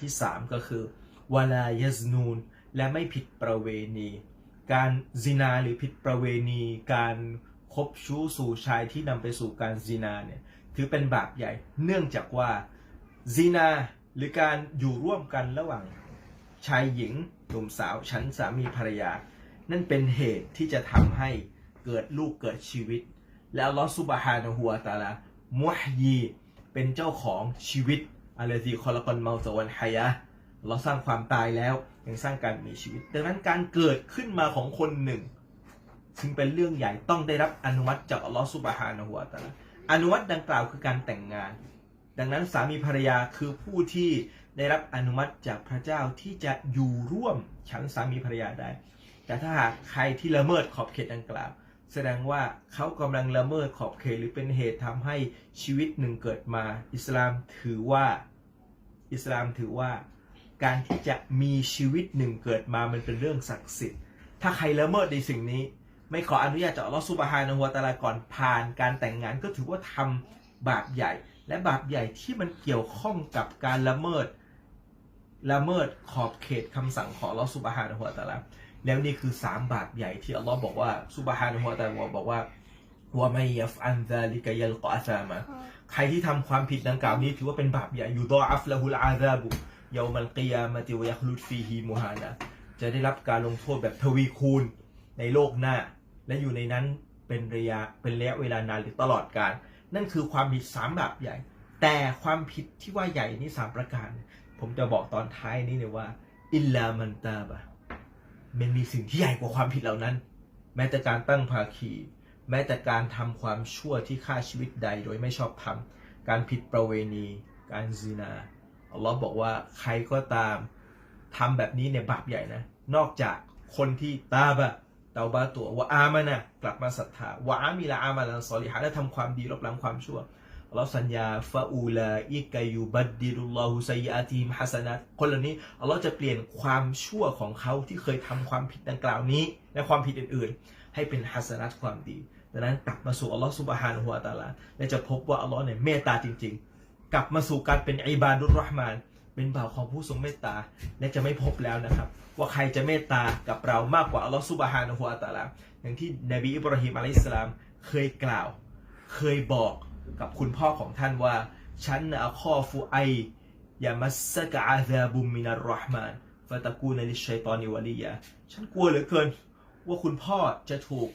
ที่สามก็คือวลายซนูนและไม่ผิดประเวณี การซินาหรือผิดประเวณี การคบชู้สู่ชายที่นำไปสู่การซินาเนี่ยถือเป็นบาปใหญ่ เนื่องจากว่าซินาหรือการอยู่ร่วมกันระหว่างชายหญิงหนุ่มสาวชั้นสามีภรรยา นั่นเป็นเหตุที่จะทำให้เกิดลูกเกิดชีวิต แล้วลอสุบฮานะฮัวตาลามุฮยีเป็นเจ้าของชีวิต อะไรที่คอลกอนเมาสวันฮยะเราสร้างความตายแล้วยังสร้างการมีชีวิต ดังนั้นการเกิดขึ้นมาของคนหนึ่งซึ่งเป็นเรื่องใหญ่ต้องได้รับอนุมัติจากอัลลอฮฺสุบฮานะฮัวะตะอาลาอนุมัติดังกล่าวคือการแต่งงาน ดังนั้นสามีภรรยาคือผู้ที่ได้รับอนุมัติจากพระเจ้าที่จะอยู่ร่วมฉันสามีภรรยาได้ แต่ถ้าหากใครที่ละเมิดขอบเขตดังกล่าว แสดงว่าเขากำลังละเมิดขอบเขตหรือเป็นเหตุทำให้ชีวิตหนึ่งเกิดมา อิสลามถือว่าอิสลามถือว่า การที่จะมีชีวิตหนึ่งเกิดมามันเป็นเรื่องศักดิ์สิทธิ์ ถ้าใครละเมิดในสิ่งนี้ ไม่ขออนุญาตจากอัลลอฮฺซุบฮานะฮูวะตะอาลาก่อนผ่านการแต่งงานก็ถือว่าทำบาปใหญ่ และบาปใหญ่ที่มันเกี่ยวข้องกับการละเมิดละเมิดขอบเขตคำสั่งของอัลลอฮฺซุบฮานะฮูวะตะอาลา แล้วนี่คือสามบาปใหญ่ที่อัลลอฮ์บอกว่าซุบฮานะฮูวะตะอาลาบอกว่าว่าไม่ยัฟอันซาลิกยัลกออาซามะใครที่ทำความผิดดังกล่าวนี้ถือว่าเป็นบาปใหญ่อยู่ดออัฟละฮุลอาซาบุยามัลกิยามะติวยัคลุดฟีฮีมุฮานะจะได้รับการลงโทษแบบทวีคูณในโลกหน้า และอยู่ในนั้นเป็นระยะเป็นระยะเวลานานหรือตลอดกาลนั่นคือความผิดสามบาปใหญ่ แต่ความผิดที่ว่าใหญ่นี่สามประการ ผมจะบอกตอนท้ายนี้เลยว่าอิลลามันตาบะ มันมีสิ่งที่ใหญ่กว่าความผิดเหล่านั้น แม้แต่การตั้งภาคี แม้แต่การทำความชั่วที่ฆ่าชีวิตใดโดยไม่ชอบทำการผิดประเวณี การซีนา อัลลอฮ์บอกว่าใครก็ตามทำแบบนี้เนี่ยบาปใหญ่นะ นอกจากคนที่ตาบะเตาบาตัววะอามานะกลับมาศรัทธาวะอามิละอามาลันซอลิฮะและทำความดีลบล้างความชั่ว อัลลอฮ์สัญญาฟาอูลาอิกายูบัดดิลุลลอฮุซัยอาตีมฮัสนัตคนเหล่านี้อัลลอฮ์จะเปลี่ยนความชั่วของเขาที่เคยทำความผิดดังกล่าวนี้ และความผิดอื่นๆ ให้เป็นฮัสนัตความดีดังนั้นกลับมาสู่อัลลอฮ์ซุบฮานะฮูวตาลาและจะพบว่าอัลลอฮ์เนี่ยเมตตาจริง ๆ กลับมาสู่การเป็นอิบาดุรรหมาน เป็นบ่าวของผู้ทรงเมตตาและจะไม่พบแล้วนะครับ ว่าใครจะเมตตากับเรามากกว่าอัลลอฮ์ซุบฮานะฮูวตาลาอย่างที่นบีอิบราฮิมอะลัยสสลามเคยกล่าว เคยบอก กับคุณพ่อของท่านว่า ฉันนะอัคอฟูไอยามัสกะอาซาบุมมินารห์มานฟะตะกูนลิชัยตอนิวะลียะฉันกลัวเหลือเกิน ว่าคุณพ่อจะถูก